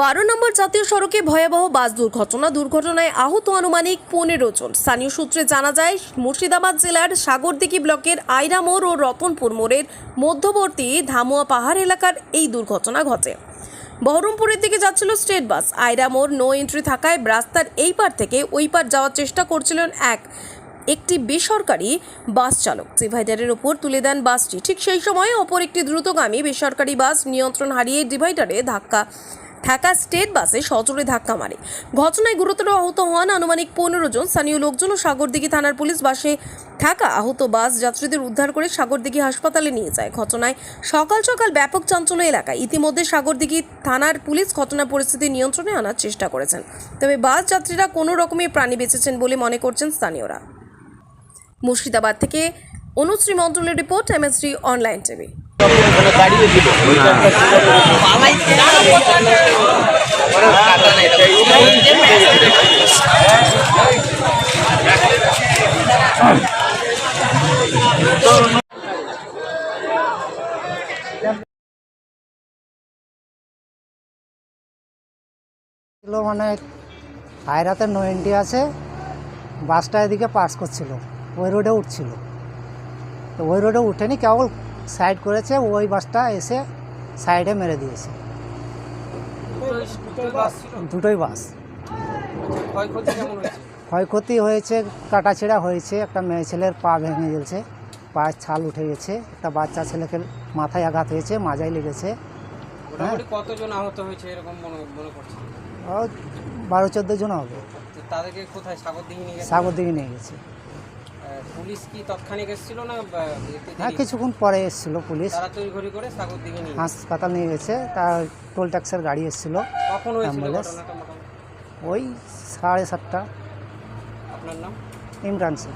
বারো নম্বর জাতীয় সড়কে ভয়াবহ বাস দুর্ঘটনা। দুর্ঘটনায় আহত আনুমানিক পনেরো জন। স্থানীয় সূত্রে জানা যায়, মুর্শিদাবাদ জেলার সাগরদিঘি ব্লকের আইরা মোড় ও রতনপুর মোড়ের মধ্যবর্তী ধামুয়া পাহাড় এলাকার এই দুর্ঘটনা ঘটে। বহরমপুরের দিকে যাচ্ছিল স্টেট বাস। আইরা মোড় নো এন্ট্রি থাকায় রাস্তার এই পার থেকে ওই পার যাওয়ার চেষ্টা করছিলেন এক, একটি বেসরকারি বাস চালক। ডিভাইডারের ওপর তুলে দেন বাসটি। ঠিক সেই সময় অপর একটি দ্রুতগামী বেসরকারি বাস নিয়ন্ত্রণ হারিয়ে ডিভাইডারে ধাক্কা থাকা স্টেট বাসে সজোরে ধাক্কা মারে। ঘটনায় গুরুতর আহত হন আনুমানিক পনেরো জন। স্থানীয় লোকজন ও সাগরদিঘি থানার পুলিশ বাসে থাকা আহত বাস যাত্রীদের উদ্ধার করে সাগরদিঘি হাসপাতালে নিয়ে যায়। ঘটনায় সকাল সকাল ব্যাপক চাঞ্চল্য এলাকায়। ইতিমধ্যে সাগরদিঘি থানার পুলিশ ঘটনা পরিস্থিতি নিয়ন্ত্রণে আনার চেষ্টা করেছেন। তবে বাস যাত্রীরা কোনো রকমে প্রাণী বেঁচেছেন বলে মনে করছেন স্থানীয়রা। মুর্শিদাবাদ থেকে অনুশ্রী মন্ডলের রিপোর্ট এমএসডি অনলাইন টিভি। মানে হায়রাতে নো এন্ট্রি আছে, বাসটা এদিকে পাস করছিল, ওই রোডে উঠছিল। তো ওই রোডে উঠেনি, কেবল সাইড করেছে ওই বাসটা এসে সাইডে মেরে দিয়েছে। দুটোই বাস। ক্ষয়ক্ষতি হয়েছে কাটাছেড়া হয়েছে একটা মেয়ে ছেলের পা ভেঙে গেছে পায়ের ছাল উঠে গেছে একটা বাচ্চা ছেলেকে মাথায় আঘাত হয়েছে মাজায় লেগেছে। মোটামুটি কতজন আহত হয়েছে এরকম মনে করছে ও বারো চোদ্দ জন হবে। তো তাদেরকে কোথায়? সাগর দিকে নিয়ে সাগর দিকে নিয়ে গেছে। পুলিশ কি তৎক্ষণিক এসেছিল না হ্যাঁ কিছুক্ষণ পরে এসেছিল পুলিশ। তারা তৈরি করে সাগর দিকে নিয়ে হাসপাতাল নিয়ে গেছে তার টোল ট্যাক্সের গাড়ি এসেছিল কখন হয়েছিল ওই সাড়ে সাতটা। আপনার নাম? ইমরান সিং